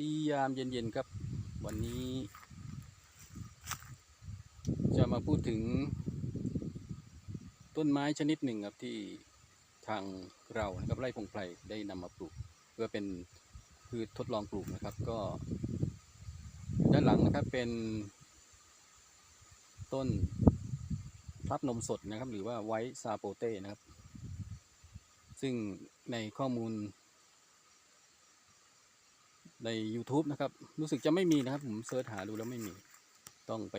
ดียามเย็นๆครับ วันนี้ จะมาพูดถึง ต้นไม้ชนิดหนึ่งครับที่ทางเรานะครับไร่พงไพรได้นำมาปลูก เพื่อเป็นพืชทดลองปลูกนะครับ ก็ ด้านหลังนะครับเป็น ต้นพลับนมสดนะครับ หรือว่าไวท์ซาโปเต้นะครับ ซึ่งในข้อมูล ใน YouTube นะครับ รู้สึกจะไม่มีนะครับ ผมเสิร์ชหาดูแล้วไม่มี ต้องไป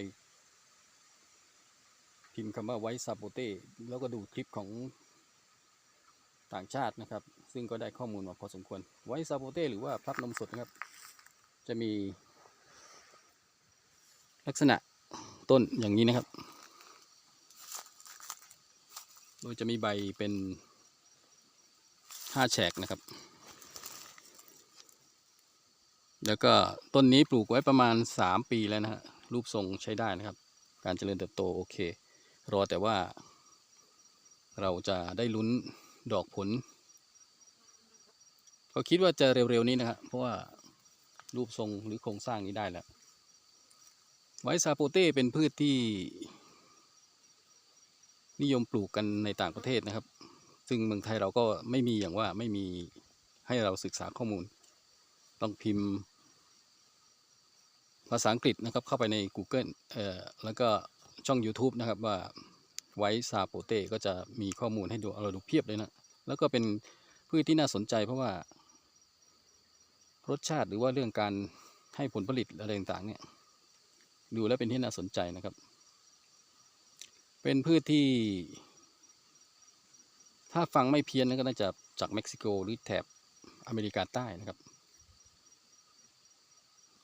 พิมพ์คำว่าไวซาโปเต้แล้วก็ดูคลิปของต่างชาตินะครับ ซึ่งก็ได้ข้อมูลมาพอสมควร ไวซาโปเต้หรือว่าพลับนมสดนะครับ จะมี ลักษณะต้นอย่างนี้นะครับ โดยจะมีใบเป็นห้าแฉกนะครับ แล้วก็ต้นนี้ปลูกไว้ประมาณ 3 ปีแล้วนะฮะรูปทรงใช้ได้นะครับ การเจริญเติบโตโอเค รอแต่ว่า เราจะได้ลุ้นดอกผล ก็คิดว่าจะเร็วๆนี้นะครับเพราะว่ารูปทรงหรือโครงสร้างนี้ได้แล้ว ไวซาโปเต้เป็นพืชที่ นิยมปลูกกันในต่างประเทศนะครับ ซึ่งเมืองไทยเราก็ไม่มีอย่างว่าไม่มีให้เราศึกษาข้อมูล ต้องพิมพ์ ภาษาอังกฤษนะครับเข้าไปใน Google เอ่อแล้วก็ช่อง YouTube นะครับว่าไวซาโปเต้ก็จะมีข้อมูลให้ดูเราดูเพียบเลยนะ แล้วก็เป็นพืชที่น่าสนใจเพราะว่ารสชาติหรือว่าเรื่องการให้ผลผลิตอะไรต่างๆเนี่ยดูแล้วเป็นที่น่าสนใจนะครับ เป็นพืชที่ ถ้าฟังไม่เพี้ยนนะก็น่าจะจากเม็กซิโกหรือแถบอเมริกาใต้นะครับ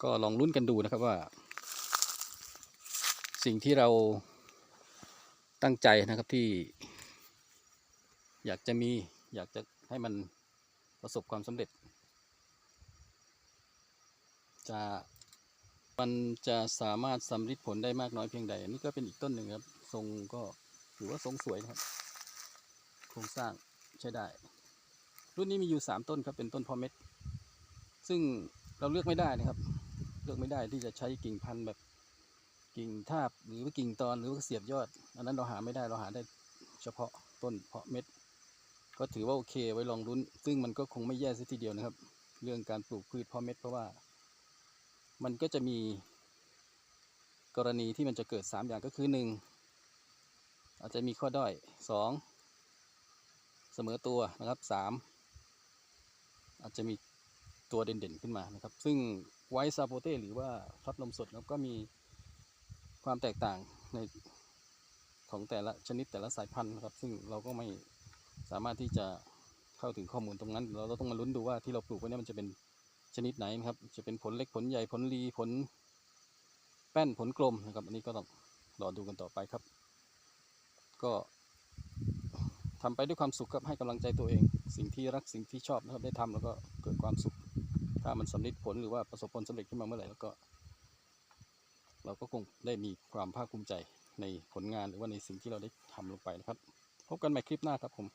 ก็ลองลุ้นกันดูนะครับว่า สิ่งที่เราตั้งใจนะครับที่ อยากจะมีอยากจะให้มันประสบความสำเร็จ จะมันจะสามารถสำลิดผลได้มากน้อยเพียงใดนนี้ก็เป็นอีกต้นหนึ่งครับ ทรงก็ถือว่าทรงสวยนะครับ โครงสร้างใช้ได้ รุ่นนี้มีอยู่สามต้นครับ เป็นต้นพอเม็ด ซึ่งเราเลือกไม่ได้นะครับ ลือกไม่ได้ที่จะใช้กิ่งพันธุ์แบบกิ่งทาบหรือว่ากิ่งตอนหรือว่าเสียบยอด อันนั้นเราหาไม่ได้เราหาได้เฉพาะต้นเพาะเม็ด ก็ถือว่าโอเคไว้ลองรุ้น ซึ่งมันก็คงไม่แย่ซะทีเดียวนะครับ เรื่องการปลูกพืชเพาะเม็ดเพราะว่า มันก็จะมีกรณีที่มันจะเกิดสามอย่างก็คือหนึ่งอาจจะมีข้อด้อยสองเสมอตัวนะครับสามอาจจะมี ตัวเด่นๆขึ้นมานะครับ ซึ่งไวท์ซาโปเต้หรือว่าพลับนมสดนะครับก็มีความแตกต่างในของแต่ละชนิดแต่ละสายพันธุ์นะครับ ซึ่งเราก็ไม่สามารถที่จะเข้าถึงข้อมูลตรงนั้น เราเราต้องมาลุ้นดูว่าที่เราปลูกไว้นี่มันจะเป็นชนิดไหนนะครับ จะเป็นผลเล็กผลใหญ่ผลรีผล แป้นผลกลมนะครับ อันนี้ก็ต้องรอดูกันต่อไปครับ ก็ทำไปด้วยความสุขครับให้กำลังใจตัวเอง สิ่งที่รักสิ่งที่ชอบนะครับได้ทำแล้วก็เกิดความสุข ถ้ามันสำเร็จผลหรือว่าประสบผลสำเร็จขึ้นมาเมื่อไหร่แล้วก็ เราก็คงได้มีความภาคภูมิใจในผลงานหรือว่าในสิ่งที่เราได้ทำลงไปนะครับ พบกันใหม่คลิปหน้าครับผม